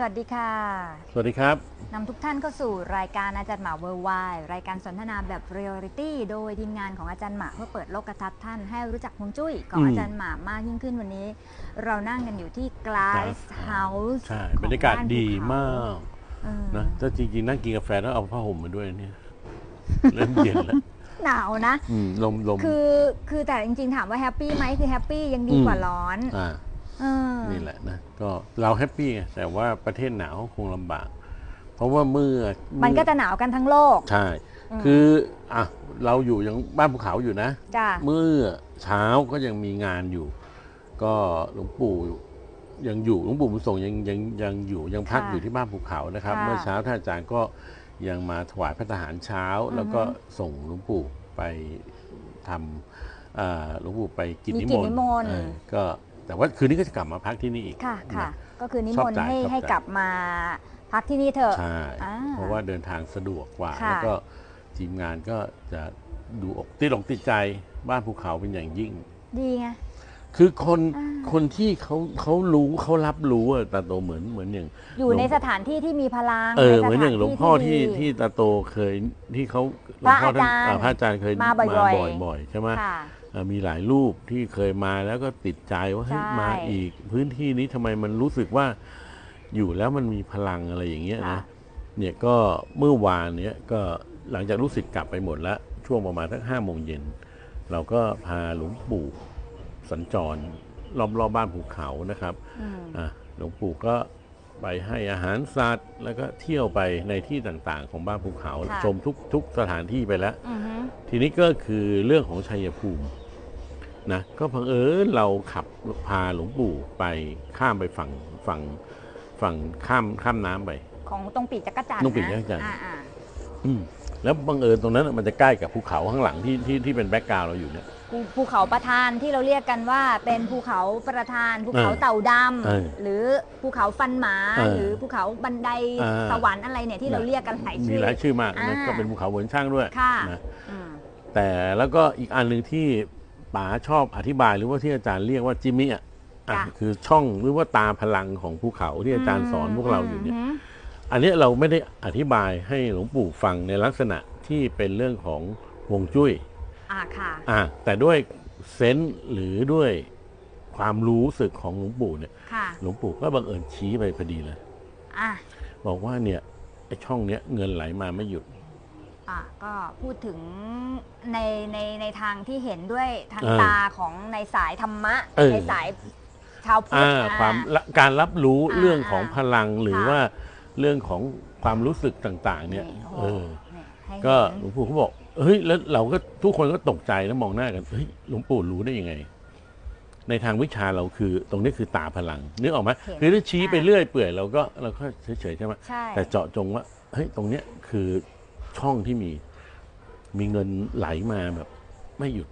สวัสดีค่ะ สวัสดีครับ นำทุกท่านเข้าสู่รายการอาจารย์หมาเวอร์ไวรายการสนทนาแบบเรียลลิตี้โดยทีมงานของอาจารย์หมาเพื่อเปิดโลกทัศน์ท่านให้รู้จักฮวงจุ้ยของอืมอาจารย์หมามากยิ่งขึ้นวันนี้ เรานั่งกันอยู่ที่ Glass House ใช่ บรรยากาศดีมากเออนะถ้าจริงๆนั่งกินกาแฟแล้วเอาผ้าห่มมาด้วยเนี่ยเริ่มเย็นแล้วหนาวนะอืมลมลมคือคือแต่จริงๆถามว่าแฮปปี้ไหมคือแฮปปี้ยังดีกว่าอืมร้อนอ่าเออ นี่แหละนะก็เราแฮปปี้ไงแต่ว่าประเทศหนาวคงลำบาก เพราะว่าเมื่อมันก็จะหนาวกันทั้งโลก ใช่อืมคืออะเราอยู่ยังบ้านภูเขาอยู่นะจ้าเมื่อเช้าก็ยังมีงานอยู่ ก็หลวงปู่ยังอยู่หลวงปู่บุญส่งยังยังยังอยู่ยังพักอยู่ที่บ้านภูเขานะครับเมื่อเช้าท่านอาจารย์ก็ยังมาถวายพระทหารเช้า แล้วก็ส่งหลวงปู่ไปทำอ่าหลวงปู่ไปกิจนิมนต์ เออก็ แต่ว่าคืนนี้ก็จะกลับมาพักที่นี่อีกค่ะค่ะนะก็คือนิชอมบนต์ใจให้ชอบให้ใจกลับมาพักที่นี่เถอะใช่อ่าเพราะว่าเดินทางสะดวกกว่าค่ะแล้วก็ทีมงานก็จะดูอกติดอกติดใจบ้านภูเขาเป็นอย่างยิ่ง ดีไงคือคนอ่าคนที่เขาเขารู้เขารับรู้อะตาโตเหมือนเหมือนอย่าง อยู่หลวงในสถานที่ที่มีพลังเออในสถเหมือนอย่างหลวงพ่อที่ดีที่ตาโตเคยที่เขาหลพวระงพ่อท่านอาจารย์อ่าพระอาจารย์เคยมาบ่อยๆบ่อยๆใช่ไหมค่ะเอ่อ มีหลายรูปที่เคยมาแล้วก็ติดใจว่าเฮ้ยใช่มาอีก พื้นที่นี้ทำไมมันรู้สึกว่าอยู่แล้วมันมีพลังอะไรอย่างเงี้ยค่ะนะเนี่ยก็เมื่อวานเนี้ยก็หลังจากลูกศิษย์กลับไปหมดแล้วช่วงประมาณสักห้าโมงเย็นเราก็พาหลวงปู่สัญจรรอบรอบๆบ้านภูเขานะครับอืมอะหลวงปู่ก็ไปให้อาหารสัตว์ แล้วก็เที่ยวไปในที่ต่างๆ ของบ้านภูเขาค่ะชมทุกทุกสถานที่ไปแล้วอือฮึทีนี้ก็คือเรื่องของชัยภูมิ นะก็เพังเอิญเราขับพาหลวงปู่ไปข้ามไปฝั่งฝั่งฝั่งข้ามข้ามน้ำไป ของตรงปีกจักรจันทร์ตรงปีกจักรจันทร์อ่าอ่าอืมแล้วบังเอิญตรงนั้นน่ะมันจะใกล้กับภูเขาข้างหลังที่ที่ที่เป็นแบ็กกราวเราอยู่เนี่ยภูภูเขาประธานที่เราเรียกกันว่าเป็นภูเขาประธาน ภูเขาเออเต่าดเออำหรือภูเขาฟันหมาเออหรือภูเขาบันไดอ่าสวรรค์อะไรเนี่ยที่เราเรียกกันหลายมีชื่อหลายชื่อมากนะอ่าก็เป็นภูเขาเหมือนช่างด้วยค่ะนะอืมแต่แล้วก็อีกอันหนึ่งที่ ป๋าชอบอธิบายหรือว่าที่อาจารย์เรียกว่าจิมมี่อะอะจ้ะคือช่องหรือว่าตาพลังของภูเขาที่อาจารย์สอนพวกเราอยู่เนี่ยมอันเนี้ยเราไม่ได้อธิบายให้หลวงปู่ฟังในลักษณะที่เป็นเรื่องของฮวงจุ้ยอ่าค่ะอะแต่ด้วยเซนส์หรือด้วยความรู้สึกของหลวงปู่เนี่ยค่ะหลวงปู่ก็บังเอิญชี้ไปพอดีเลยอะบอกว่าเนี่ยไอช่องเนี้ยเงินไหลมาไม่หยุด อะก็พูดถึงในในในทางที่เห็นด้วยทางเออตาของในสายธรรมะ เออ ในสายชาวพุทธอ่าอะ ความละการรับรู้อ่าเรื่องของพลังหรือค่ะ ว่าเรื่องของความรู้สึกต่างๆ เนี่ยโอ้เออเนี่ยให้ก็เห็นหลวงปู่เขาบอกเฮ้ยแล้วเราก็ทุกคนก็ตกใจแล้วมองหน้ากันเฮ้ยหลวงปู่รู้ได้ยังไง ในทางวิชาเราคือ ตรงนี้คือตาพลังนึกออกไหมเห็นคือถ้าชี้ไปอ่าเรื่อยเปื่อยเราก็เราก็เฉยๆใช่ไหมใช่ แต่เจาะจงว่าเฮ้ยตรงเนี้ยคือ ช่องที่มี มีเงินไหลมาแบบ ไม่หยุด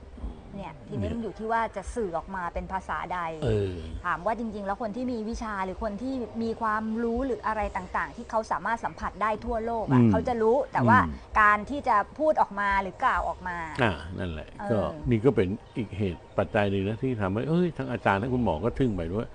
เนี่ยทีนี้มันอยู่ที่ว่าจะสื่อออกมาเป็นภาษาใด เออ ถามว่าจริง ๆ แล้วคนที่มีวิชาหรือคนที่มีความรู้หรืออะไรต่างๆ ที่เขาสามารถสัมผัสได้ทั่วโลกอือะมเขาจะรู้แต่ว่าอืม การที่จะพูดออกมาหรือกล่าวออกมา อ่านั่นแหละเออก็นี่ก็เป็นอีกเหตุปัจจัยหนึ่งนะที่ทำให้เอ้ยทั้งอาจารย์ทั้งคุณหมอก็ทึ่งไปด้วย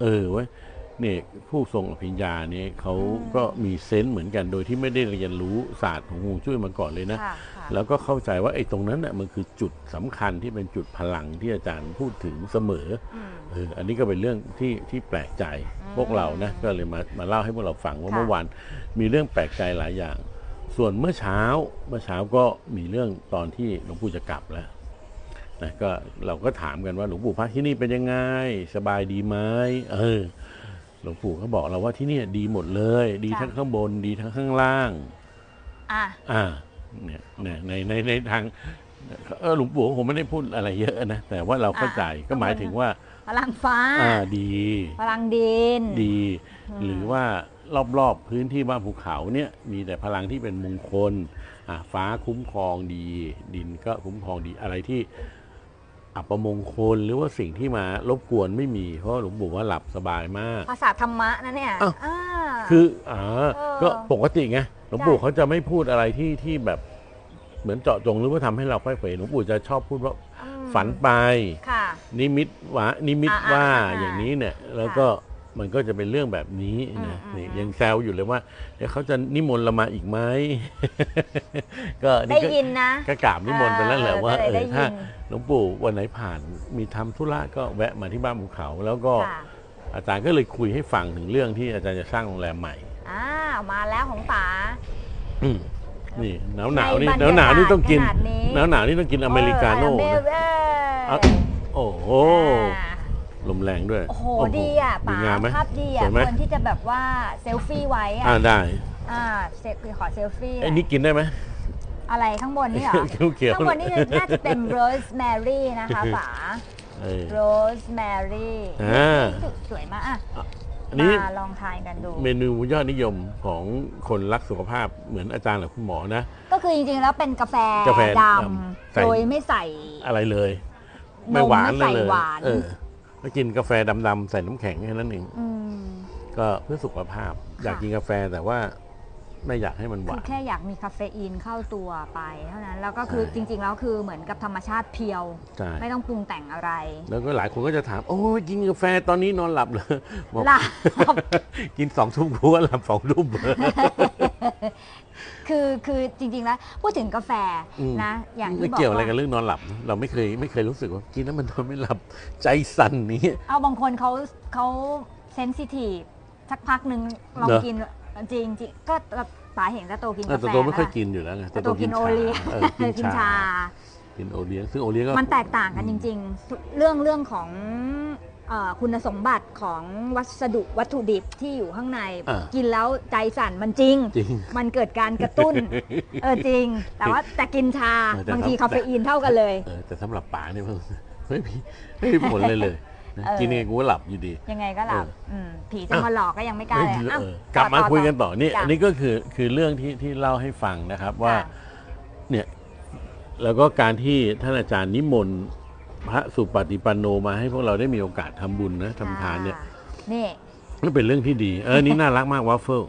เออเว้ยเนี่ยผู้ทรงอภิญญาเนี่ยเขาก็มีเซนส์เหมือนกันโดยที่ไม่ได้เรียนรู้ศาสตร์ของฮวงจุ้ยมาก่อนเลยนะ ค่ะค่ะ แล้วก็เข้าใจว่าไอ้ตรงนั้นน่ะมันคือจุดสำคัญที่เป็นจุดพลังที่อาจารย์พูดถึงเสมออืมเอออันนี้ก็เป็นเรื่องที่ที่แปลกใจอืมพวกเรานะก็เลยมามาเล่าให้พวกเราฟังว่าค่ะ เมื่อวานมีเรื่องแปลกใจหลายอย่าง ส่วนเมื่อเช้าเมื่อเช้าก็มีเรื่องตอนที่หลวงปู่จะกลับแล้ว นะก็เราก็ถามกันว่าหลวงปู่พักที่นี่เป็นยังไง สบายดีไหมเออ หลวงปู่ก็บอกเราว่าที่เนี่ยดีหมดเลย ดีทั้งข้างบน ดีทั้งข้างล่าง อะอ่าเนี่ยเนี่ยในในในทางเออหลวงปู่ผมไม่ได้พูดอะไรเยอะนะ แต่ว่าเราเข้าใจก็หมายถึงว่า พลังฟ้า อ่าดี พลังดิน ดีอืมหรือว่ารอบๆพื้นที่บ้านภูเขาเนี่ยมีแต่พลังที่เป็นมงคล อะฟ้าคุ้มครองดี ดินก็คุ้มครองดีอะไรที่ อัปมงคลหรือว่าสิ่งที่มารบกวนไม่มี เพราะหลวงปู่ว่าหลับสบายมาก ภาษาธรรมะนะเนี่ยอ้าว อ่า คืออ่าเออก็ปกติไงหลวงปู่ใช่เขาจะไม่พูดอะไรที่ที่แบบเหมือนเจาะจงหรือว่าทำให้เราค่อยเผยหลวงปู่จะชอบพูดว่าอืมฝันไป ค่ะ นิมิตว่านิมิตอ่าว่าอ่าอ่าอย่างนี้เนี่ย แล้วก็ มันก็จะเป็นเรื่องแบบนี้นะอืมนี่อืมยังแซวอยู่เลยว่าเดี๋ยวเขาจะนิมนต์เรามาอีกไหม ก็ได้นี่ก็ยินนะก็กราบนิมนต์ไปแล้วแหละเออว่าก็เอเลยได้อถ้ายินหลวงปู่วันไหนผ่านมีทำธุระก็แวะมาที่บ้านภูเขาแล้วก็ค่ะอาจารย์ก็เลยคุยให้ฟังถึงเรื่องที่อาจารย์จะสร้างโรงแรมใหม่อ้าวมาแล้วของป๋าอืมนี่หนาวหนาวในนี่บรรหนาวหนาวนี่ยากาศต้องกินขนาดนี้หนาวหนาวนี่ต้องกินอเมริกาโน่เออนะเอเอาอโอ้โหอ่า ลมแรงด้วย โอ้โหดีอะดีป๋างามไหมภาพดีสอะวยไหม คนที่จะแบบว่าเซลฟี่ไว้อะอ่าได้อ่าเซลขอเซลฟี่ไอ้นี่กินได้ไหม อะไรข้างบนนี่เหรอเขียวๆ ข้างบนนี่น่าจะเป็นโรสแมรี่นะคะป๋าเออโรสแมรี่อ่าสวยมากอะอันนี้มาลองทานกันดู เมนูยอดนิยมของคนรักสุขภาพเหมือนอาจารย์หรือคุณหมอนะ ก็คือจริงๆแล้วเป็นกาแฟกาแฟดดำใส่ำโดยไม่ใส่อะไรเลยนไม่หวานไม่เลยใส่เลยหวาน เออ ก็กินกาแฟดำๆใส่น้ำแข็งแค่นั้นเองมก็เพื่อสุขภาพ อยากกินกาแฟแต่ว่าไม่อยากให้มันหคืวาอน แค่อยากมีคาเฟอีนเข้าตัวไปเท่านั้น แล้วก็คือใช่ จริง ๆ แล้วคือเหมือนกับธรรมชาติเพียว ใช่ไม่ต้องปรุงแต่งอะไรแล้วก็หลายคนก็จะถาม โอ้ยกินกาแฟตอนนี้นอนหลับเลยบอก หลับ กินสองทุ่มกูก็หลับสองทุ่ม คือคือจริงๆแล้วพูดถึงกาแฟอืมนะ อย่างไม่ที่บอกเกี่ยวอะไรว่ากับเรื่องนอนหลับนะเราไม่เคยไม่เคยรู้สึกว่ากินแล้วมันนอนไม่หลับใจสั่นนี้ เอาบางคนเขาเขาเซนซิทีฟสักพักหนึ่งลองเหรอกินจริงจริงๆก็ป๋าเห็นตาโตกินแต่กาแฟโตไม่ค่อยปะกินอยู่แล้วไงตาโตกินโอเลี้ยงเออกินกินชาชากินโอเลี้ยงซึ่งโอเลี้ยงก็มันแตกต่างกันจริง ๆ เรื่องเรื่องของเออ คุณสมบัติของวัสดุวัตถุดิบที่อยู่ข้างในอ่ากินแล้วใจสั่นมันจริงจริง มันเกิดการกระตุ้น เออจริง แต่ว่าแต่กินชาเออแต่บางทีถ้าคาเฟอีนเท่ากันเลยเออแต่สำหรับป๋าเนี่ยมันไม่มีไม่มีผลเลยเลยนะเออกินยังไงกูก็หลับอยู่ดี ยังไงก็หลับเอออืมผีจะมาหลอกก็ยังไม่กล้าเลยไม่อ้าวเออกลับมาคุยกันต่อนี่จ้ะอันนี้ก็คือคือเรื่องที่ที่เล่าให้ฟังนะครับว่าค่ะเนี่ยแล้วก็การที่ท่านอาจารย์นิมนต์ พระสุปฏิปันโนมาให้พวกเราได้มีโอกาสทำบุญนะทำทานเนี่ยค่ะนี่ก็เป็นเรื่องที่ดี เออนี่น่ารักมากวาฟเฟิล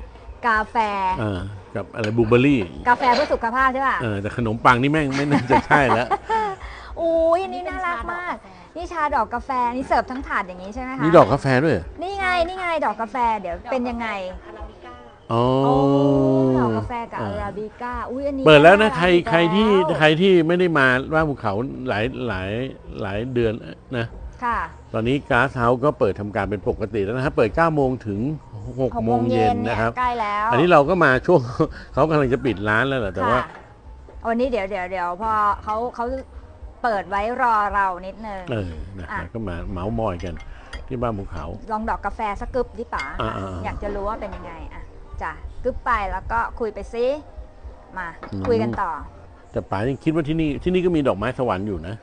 กาแฟ เออกับอะไรบลูเบอร์รี่กาแฟเพื่อสุขภาพใช่ป่ะเออแต่ขนมปังนี่แม่งไม่น่าจะใช่แล้ว อุ้ยอันนี้น่ารักมาก นี่ชาดอกกาแฟนี่เสิร์ฟทั้งถาดอย่างนี้ใช่ไหมคะมีดอกกาแฟด้วยเหรอนี่ไงนี่ไงดอกกาแฟเดี๋ยวเป็นยังไง อ๋อโอ้ด อกกาแฟกับอาราบิก้าอุ้ยอันนี้เปิดแล้วนะก็าใครอีกใครที่แล้วใครที่ไม่ได้มาว่านภูเขาหลายหลายหลายเดือนนะค่ะ ตอนนี้ก๊าซเฮาส์ก็เปิดทำการเป็นปกติแล้วนะครับเปิด 9 โมงถึง 6 โมงเย็นนะครับใกล้แล้ว อันนี้เราก็มาช่วงเขากำลังจะปิดร้านแล้วแหละแต่ว่าค่ะวันนี้เดี๋ยวเดี๋ยวเดี๋ยวพอเขาเขาเปิดไว้รอเรานิดนึงเออนะอะก็มาเมาส์มอยกันที่บ้านภูเขา ลองดอกกาแฟสักกึบดิป๋าอ่าอ่าอ่าอยากจะรู้ว่าเป็นยังไงอะจ้ะ กึบไปแล้วก็คุยไปซิมาอืม คุยกันต่อ แต่ป๋ายังคิดว่าที่นี่ที่นี่ก็มีดอกไม้สวรรค์อยู่นะ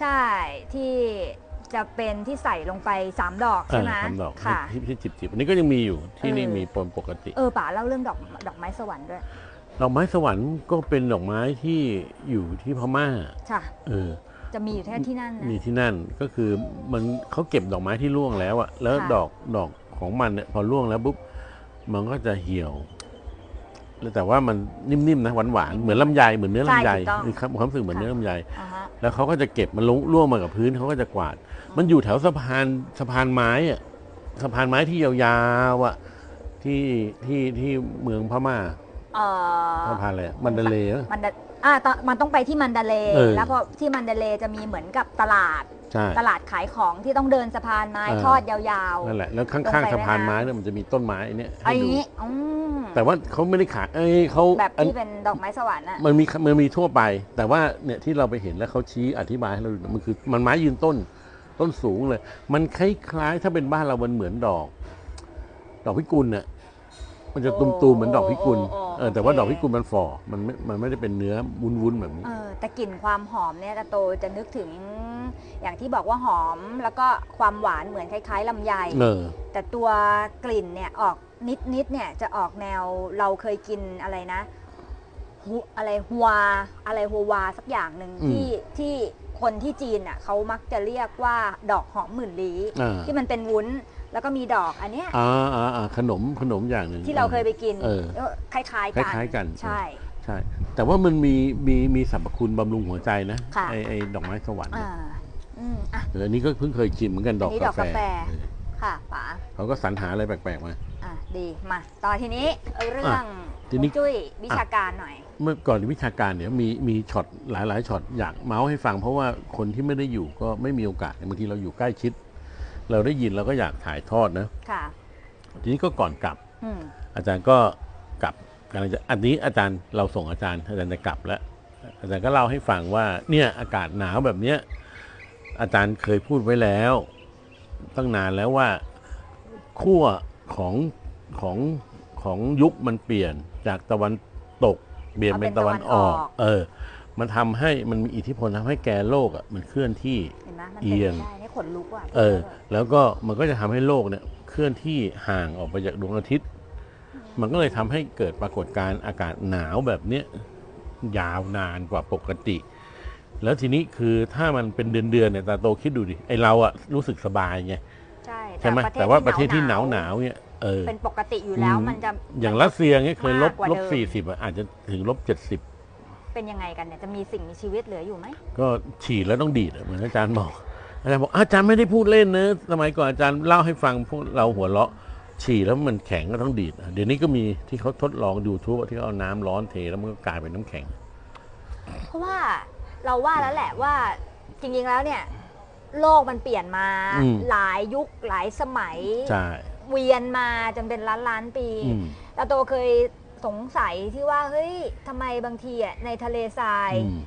ใช่ที่จะเป็นที่ใส่ลงไป3ดอกเอใช่อไหมทำดอกค่ะ ที่ที่จิบจิบๆอันนี้ก็ยังมีอยู่ที่นี่เออ มีปนปกติ เออป๋าเล่าเรื่องดอกดอกไม้สวรรค์ด้วยดอกไม้สวรรค์ก็เป็นดอกไม้ที่อยู่ที่พม่า ค่ะ เออ จะมีอยู่แค่ที่นั่นนะ มีที่นั่นก็คือมันเขาเก็บดอกไม้ที่ร่วงแล้วอะแล้วค่ะ ดอกดอกของมันเนี่ยพอร่วงแล้วปุ๊บ มันก็จะเหี่ยวแล้วแต่ว่ามันนิ่มๆนะหวานๆเหมือนลำไยเหมือนเนื้อลำไยใช่ถูกต้องมีความความรู้สึกเหมือนเนื้อลำไย อ่าฮะ แล้วเขาก็จะเก็บมันลงร่วงมากับพื้นเขาก็จะกวาด มันอยู่แถวสะพานสะพานไม้อะสะพานไม้ที่ยาวๆอะที่ที่ที่เมืองพม่าเอ่อสะพานอะไรอะมันเดเลย์อะมันดาอ่าตอนมันต้องไปที่มันดาเลย์เออ แล้วพอที่มันดาเลย์จะมีเหมือนกับตลาดใช่ ตลาดขายของที่ต้องเดินสะพานไม้เออ ทอดยาวนั่นแหละแล้วข้างลงไปๆสะพานแม่น้ำไม้เนี่ยมันจะมีต้นไม้เนี่ยๆให้อันดูนี้อืมแต่ว่าเขาไม่ได้ขายเอ้ยเขาแบบอันที่เป็นดอกไม้สวรรค์อะมันมีมันมีทั่วไป แต่ว่าเนี่ยที่เราไปเห็นแล้วเขาชี้อธิบายให้เราดูมันคือมันไม้ยืนต้น ต้นสูงเลย มันคล้ายๆถ้าเป็นบ้านเรามันเหมือนดอก ดอกพิกุลเนี่ยมันจะตุ่มๆเหมือนดอกพิกุล เออแต่ว่าดอกพิกุลมันฝ่อมันไม่มันไม่ได้เป็นเนื้อวุ้นๆแบบนี้ เออแต่กลิ่นความหอมเนี่ยตาโตจะนึกถึงอย่างที่บอกว่าหอมแล้วก็ความหวานเหมือนคล้าย ๆลำไย เออ แต่ตัวกลิ่นเนี่ยออกนิดๆเนี่ยจะออกแนวเราเคยกินอะไรนะฮุอะไรฮัวอะไรฮัววาสักอย่างหนึ่งอืมที่ที่คนที่จีนอะเขามักจะเรียกว่าดอกหอมหมื่นลี้ อ่า ที่มันเป็นวุ้น แล้วก็มีดอกอันเนี้ยอ่าอ่าอ่าขนมขนมอย่างหนึ่ง ที่เราเคยไปกินเออเออคล้ายๆกันคล้ายๆกัน ใช่ ใช่ แต่ว่ามันมีมีมีสรรพคุณบำรุงหัวใจนะค่ะ ไอไอดอกไม้สวรรค์อ่าเนี่ยอืมอะ เอออันนี้ก็เพิ่งเคยชิมเหมือนกันดอกอันนี้ดอกกาแฟกาแฟ เออค่ะป๋าเขาก็สรรหาอะไรแปลกๆมา อะดีมาต่อทีนี้เรื่องทีนี้ ฮวงจุ้ยวิชาการหน่อย เมื่อก่อนวิชาการเนี่ยมีมีช็อตหลายๆช็อตอยากเมาส์ให้ฟัง เพราะว่าคนที่ไม่ได้อยู่ก็ไม่มีโอกาสบางทีเราอยู่ใกล้ชิด เราได้ยินเราก็อยากถ่ายทอดนะค่ะ ทีนี้ก็ก่อนกลับ อืมอาจารย์ก็กลับกำลังจะอันนี้อาจารย์เราส่งอาจารย์ อาจารย์จะกลับแล้ว อาจารย์ก็เล่าให้ฟังว่า เนี่ยอากาศหนาวแบบเนี้ยอาจารย์เคยพูดไว้แล้ว ตั้งนานแล้วว่าขั้วของของของยุคมันเปลี่ยนจากตะวันตกเปลี่ยนเป็นตะวันออก เออ มันทำให้มันมีอิทธิพลทำให้แกนโลกอะมันเคลื่อนที่เห็ นไหมมันเอีเป็นยงไปได้นี่ขนลุกว่ะเออ แล้วก็มันก็จะทำให้โลกเนี่ยเคลื่อนที่ห่างออกไปจากดวงอาทิตย์ มันก็เลยทำให้เกิดปรากฏการณ์อากาศหนาวแบบเนี้ยยาวนานกว่าปกติ แล้วทีนี้คือถ้ามันเป็นเดือนๆเนี่ยตาโตคิดดูดิไอเราอะรู้สึกสบายไงใช่ใช่ไหมแต่ว่าประเทศที่หนาวหนาวๆเนี่ยเออ เป็นปกติอยู่แล้วอืม มันจะ อย่างรัสเซียเนี่ยเคยลบมากกว่าลบเดิมสี่สิบอาจจะถึงลบเจ็ดสิบ เป็นยังไงกันเนี่ยจะมีสิ่งมีชีวิตเหลืออยู่ไหมก็ฉีดแล้วต้องดีดอะเหมือนอาจารย์บอกอาจารย์บอกอาจารย์ไม่ได้พูดเล่นนะสมัยก่อนอาจารย์เล่าให้ฟังพวกเราหัวเราะ ฉี่แล้วมันแข็งก็ต้องดีดอะเดี๋ยวนี้ก็มีที่เขาทดลองดูทั่วที่เขาเอาน้ำร้อนเทแล้วมันก็กลายเป็นน้ำแข็ง เพราะว่าเราว่าแล้วแหละว่าจริงๆแล้วเนี่ย โลกมันเปลี่ยนมาอืมหลายยุคหลายสมัยใช่เวียนมาจนเป็นล้านล้านๆปีอืมตาโตเคย สงสัยที่ว่าเฮ้ยทำไมบางทีอะในทะเลทราย อืม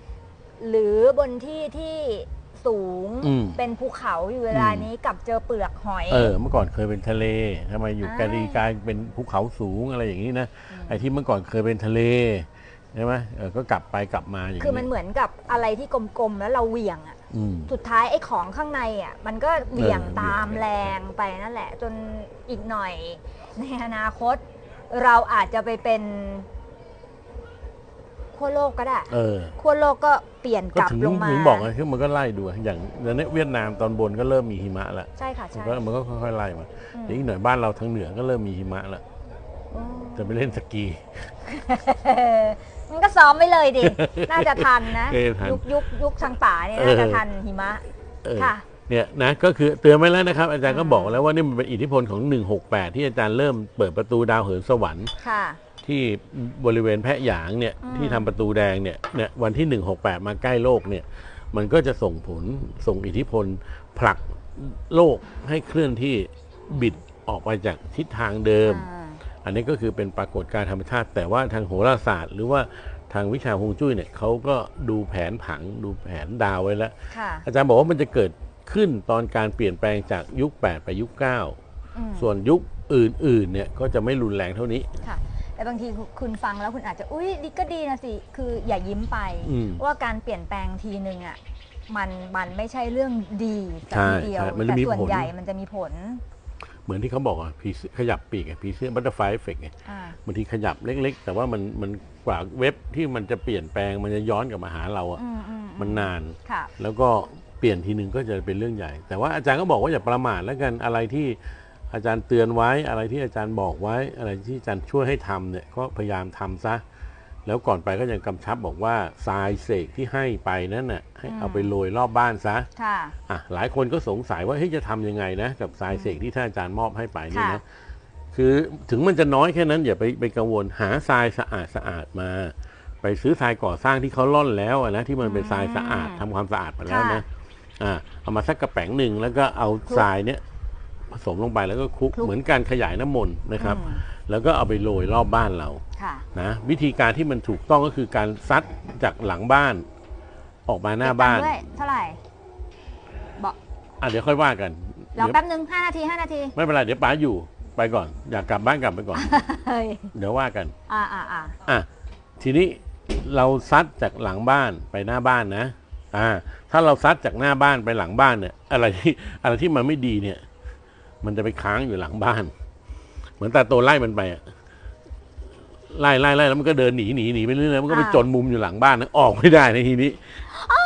หรือบนที่ที่สูงอืมเป็นภูเขาอยู่เวลาอืม นี้กลับเจอเปลือกหอย เออ เมื่อก่อนเคยเป็นทะเลทำไมอยู่อ่า กาลีกลายเป็นภูเขาสูงอะไรอย่างนี้นะมไอ้ที่เมื่อก่อนเคยเป็นทะเลใช่ไหมเออก็กลับไปกลับมาอย่างคือมันเหมือนกับอะไรที่กลมๆแล้วเราเหวี่ยงอะ อืม สุดท้ายไอ้ของข้างในอะมันก็เหวี่ยงเออตามเหวี่ยง แรงไปนั่นแหละ จนอีกหน่อยในอนาคต เราอาจจะไปเป็นขั้วโลกก็ได้เออขั้วโลกก็เปลี่ยนก็กลับถึงลงมา ถึงบอกไงคือมันก็ไล่ดูอะอย่างตอนนี้เวียดนามตอนบนก็เริ่มมีหิมะแล้วใช่ค่ะมันใช่ก็มันก็ค่อยๆไล่มาอืมเดี๋ยวอีกหน่อยบ้านเราทางเหนือก็เริ่มมีหิมะแล้วอืม จะไปเล่นสกีมันก็ซ้อมไว้เลยดิ น่าจะทันนะ เออทันยุคยุคยุคทางป่าเนี่ยเออน่าจะทันหิมะ เออค่ะ เนี่ยนะก็คือเตือนไว้แล้วนะครับ อาจารย์ก็อืมบอกแล้วว่านี่มันเป็นอิทธิพลของ 168 ที่อาจารย์เริ่มเปิดประตูดาวเหินสวรรค์ค่ะ ที่บริเวณแพะหยางเนี่ยอืมที่ทำประตูแดงเนี่ยเนี่ยวันที่ 168 มาใกล้โลกเนี่ยมันก็จะส่งผลส่งอิทธิพลผลักโลกให้เคลื่อนที่บิดออกไปจากทิศทางเดิมอ่าอันนี้ก็คือเป็นปรากฏการณ์ธรรมชาติ แต่ว่าทางโหราศาสตร์ หรือว่าทางวิชาฮวงจุ้ยเนี่ยเขาก็ดูแผนผังดูแผนดาวไว้แล้วค่ะอาจารย์บอกว่ามันจะเกิด ขึ้นตอนการเปลี่ยนแปลงจากยุค 8 ไปยุคอืม9ส่วนยุคอื่นๆเนี่ยก็จะไม่รุนแรงเท่านี้ ค่ะ แต่บางทีคุณฟังแล้วคุณอาจจะ อุ้ยดีก็ดีนะสิ คืออย่ายิ้มไปอืมว่าการเปลี่ยนแปลงทีนึงอะมันมันไม่ใช่เรื่องดีแต่ใช่ทีเดียวใช่มันจะแต่มีส่วนผลใหญ่มันจะมีผล เหมือนที่เขาบอกอะผีเสื้อขยับปีกอะผีเสื้อบัตเตอร์ไฟเอฟเฟกไงอ่าบางทีขยับเล็ก ๆ แต่ว่ามันมันกว่าเว็บที่มันจะเปลี่ยนแปลงมันจะย้อนกลับมาหาเราอะอืมอืมันนานค่ะแล้วก็ เปลี่ยนทีหนึ่งก็จะเป็นเรื่องใหญ่ แต่ว่าอาจารย์ก็บอกว่าอย่าประมาทแล้วกันอะไรที่อาจารย์เตือนไว้อะไรที่อาจารย์บอกไว้ อะไรที่อาจารย์ช่วยให้ทำเนี่ยก็พยายามทำซะ แล้วก่อนไปก็ยังกำชับบอกว่าทรายเสกที่ให้ไปนั่นน่ะให้เอาไปโรยรอบบ้านซะค่ะอะหลายคนก็สงสัยว่าเฮ้ยจะทำยังไงนะกับทรายเสกที่ท่านอาจารย์มอบให้ไปนี่ค่ะนะคือถึงมันจะน้อยแค่นั้นอย่าไปไปกังวลหาทรายสะอาดสะอาดมา ไปซื้อทรายก่อสร้างที่เขาล่อนแล้วอะนะที่มันเป็นทรายสะอาดทำความสะอาดมาแล้วนะ อ่าเอามาสักกระแป๋งหนึ่งแล้วก็เอาคลุกทรายเนี้ยผสมลงไปแล้วก็คลุกคลุกเหมือนการขยายน้ำมนต์นะครับอืมแล้วก็เอาไปโรยรอบบ้านเราค่ะนะวิธีการที่มันถูกต้องก็คือการซัดจากหลังบ้าน ออกมาหน้าบ้านเก็ตังค์ด้วยเท่าไหร่บอกอะเดี๋ยวค่อยว่ากันรอเดี๋ยวแป๊บนึงห้านาทีห้านาที ไม่เป็นไรเดี๋ยวป๋าอยู่ไปก่อน อยากกลับบ้านกลับไปก่อนเฮ้ยเดี๋ยวว่ากัน อ่าอ่าอ่าอะทีนี้เราซัดจากหลังบ้านไปหน้าบ้านนะ อ่า ถ้าเราซัดจากหน้าบ้านไปหลังบ้านเนี่ย อะไรที่อะไรที่มันไม่ดีเนี่ย มันจะไปค้างอยู่หลังบ้าน เหมือนตาโตไล่มันไปอะไล่ไล่ไล่แล้วมันก็เดินหนีหนีหนีไปเรื่อยๆมันก็ไปจนมุมอยู่หลังบ้านนะออกไม่ได้ในทีนี้โอ้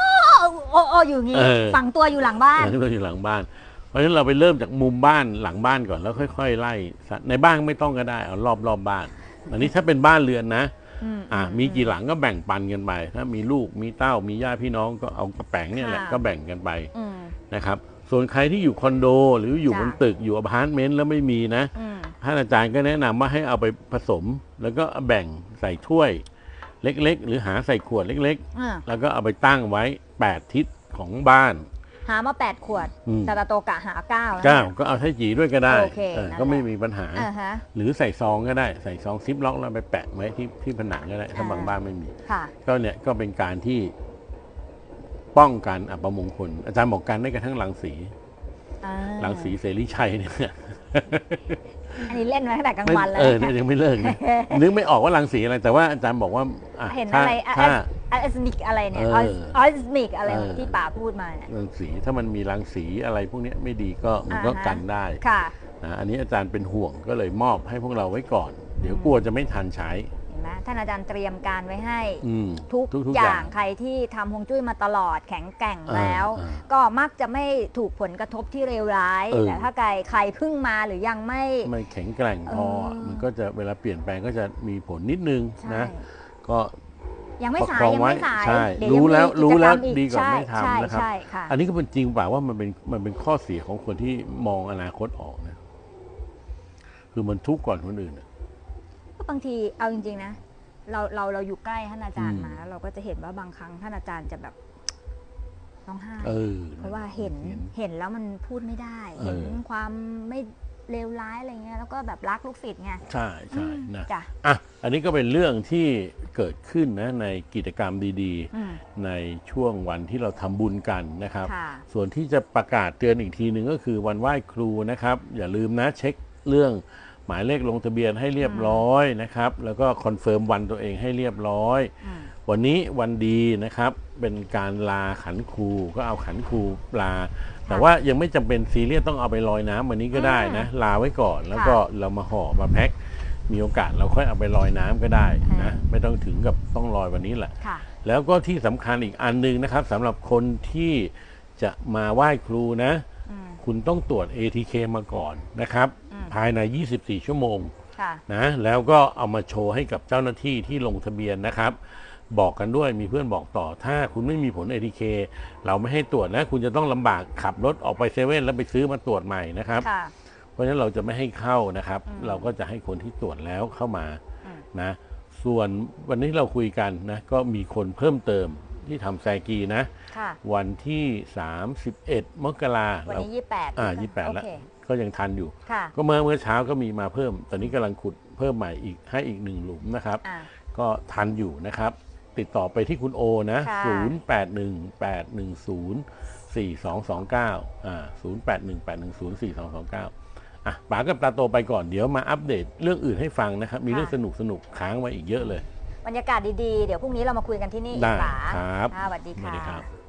โอ้โอ้อยู่งี้เออฝังตัวอยู่หลังบ้านหลังตัวอยู่หลังบ้าน เพราะฉะนั้นเราไปเริ่มจากมุมบ้านหลังบ้านก่อนแล้วค่อย ๆ ไล่ซัดในบ้านไม่ต้องก็ได้เอารอบรอบบ้าน อันนี้ถ้าเป็นบ้านเรือนนะ อืมอะมีกี่หลังก็แบ่งปันกันไป ถ้ามีลูกมีเต้ามีญาติพี่น้องก็เอากระแป๋งเนี่ยแหละค่ะ ก็แบ่งกันไปอืมนะครับ ส่วนใครที่อยู่คอนโด หรืออยู่จ้ะบนตึกอยู่อพาร์ตเมนต์แล้วไม่มีนะ อืมท่านอาจารย์ก็แนะนำว่าให้เอาไปผสม แล้วก็แบ่งใส่ถ้วย เล็กๆ หรือหาใส่ขวดเล็กอ่าๆ แล้วก็เอาไปตั้งไว้ 8 ทิศของบ้าน หามาแปดขวดอืมแต่ตาโตกะหาเก้าแล้วเก้าก็เอาไส้จีด้วยก็ได้โอเคเออนั่นแหละ ก็ไม่มีปัญหา อ่าฮะ หรือใส่ซองก็ได้ใส่ซองซิปล็อกแล้วไปแปะไว้ที่ที่ผนังก็ได้ถ้าอ่า บางบ้านไม่มี ค่ะ ก็เนี่ยก็เป็นการที่ป้องกันอัปมงคล อาจารย์บอกกันได้กระทั่งรังสีอ่ารังสีเสรีชัยเนี่ยอันนี้เล่นมาตั้งแต่กลางไม่วันแล้ว เออเนี่ยยังไม่เลิกนะ นึกไม่ออกว่ารังสีอะไรแต่ว่าอาจารย์บอกว่าอะเห็นถ้าอะไรถ้าอ อสมิกอะไรเนี่ยเอออ อสมิกอะไรเออที่ป๋าพูดมาเนี่ย รังสีถ้ามันมีรังสีอะไรพวกเนี้ยไม่ดีก็มันก็อ่าฮะ กันได้ค่ะ นะอันนี้อาจารย์เป็นห่วงก็เลยมอบให้พวกเราไว้ก่อน เดี๋ยวกลัวจะไม่ทันใช้ เห็นไหมท่านอาจารย์เตรียมการไว้ให้ อืม ทุกทุกๆออย่ย่างงใครที่ทำฮวงจุ้ยมาตลอดแข็งแกร่งเออแล้วเออก็มักจะไม่ถูกผลกระทบที่เลวร้าย เออ แต่ถ้าใครใครเพิ่งมาหรือยังไม่ ไม่แข็งแกร่งพอเออ มันก็จะเวลาเปลี่ยนแปลงก็จะมีผลนิดนึงใช่ นะ ก็ ยังไม่ประสายคองยังไว้ไม่สายใช่เดี๋ยรู้แล้วยังมีรู้แล้วจกมอีดีกว่าใช่ไม่ทำนะครับใช่ใช่ค่ะอันนี้ก็เป็นจริงเปล่าว่ามันเป็นมันเป็นข้อเสียของคนที่มองอนาคตออกนะคือมันทุกข์ก่อนคนอื่นอะก็บางทีเอาจริง ๆ นะ เราเราเราอยู่ใกล้ท่านอาจารย์อืมมาแล้วเราก็จะเห็นว่าบางครั้งท่านอาจารย์จะแบบร้องไห้เออเพราะว่าเห็นเห็นแล้วมันพูดไม่ได้เออเห็นความไม่ เลวร้ายอะไรเงี้ยแล้วก็แบบรักลูกศิษย์ไง ใช่ใช่นะจ้ะอะอันนี้ก็เป็นเรื่องที่เกิดขึ้นนะในกิจกรรมดีอืมๆ ในช่วงวันที่เราทำบุญกันนะครับ ค่ะ ส่วนที่จะประกาศเตือนอีกทีหนึ่งก็คือวันไหว้ครูนะครับ อย่าลืมนะเช็คเรื่องหมายเลขลงทะเบียนให้เรียบร้อยนะครับ แล้วก็คอนเฟิร์มวันตัวเองให้เรียบร้อย อืม วันนี้วันดีนะครับเป็นการลาขันครูก็เอาขันครูลา แต่ว่ายังไม่จำเป็นซีเรียสต้องเอาไปลอยน้ำวันนี้ก็ได้นะลาไว้ก่อน แล้วก็เรามาห่อมาแพ็คมีโอกาสเราค่อยเอาไปลอยน้ำก็ได้นะไม่ต้องถึงกับต้องลอยวันนี้แหละค่ะแล้วก็ที่สำคัญอีกอันหนึ่งนะครับสำหรับคนที่จะมาไหว้ครูนะอืมคุณต้องตรวจ ATK มาก่อนนะครับอืมภายใน 24 ชั่วโมงค่ะนะแล้วก็เอามาโชว์ให้กับเจ้าหน้าที่ที่ลงทะเบียนนะครับ บอกกันด้วยมีเพื่อนบอกต่อ ถ้าคุณไม่มีผล ATK เราไม่ให้ตรวจนะ คุณจะต้องลำบากขับรถออกไปเซเว่นแล้วไปซื้อมาตรวจใหม่นะครับ ค่ะ เพราะฉะนั้นเราจะไม่ให้เข้านะครับ อืม เราก็จะให้คนที่ตรวจแล้วเข้ามาอืมนะ ส่วนวันนี้เราคุยกันนะ ก็มีคนเพิ่มเติมที่ทำแซกีนะ ค่ะ วันที่ 31 มกราวันเรานี้ยี่แปดอ่า28แล้วโอเคก็ยังทันอยู่ ค่ะ ก็เมื่อเมื่อเช้าก็มีมาเพิ่ม ตอนนี้กำลังขุดเพิ่มใหม่อีกให้อีกหนึ่งหลุมนะครับ อ่า ก็ทันอยู่นะครับ ติดต่อไปที่คุณโอนะ ค่ะ 0 8 1 8 1 0 4 2 2 9อ่า0 8 1 8 1 0 4 2 2 9อะป๋ากับตาโตไปก่อนเดี๋ยวมาอัปเดตเรื่องอื่นให้ฟังนะครับ มีเรื่องสนุกสนุกๆค้างไว้อีกเยอะเลย บรรยากาศดีๆ เดี๋ยวพรุ่งนี้เรามาคุยกันที่นี่อีได้กป๋าครับอ่าสวัสดีสวัสดีครัค่ะ บ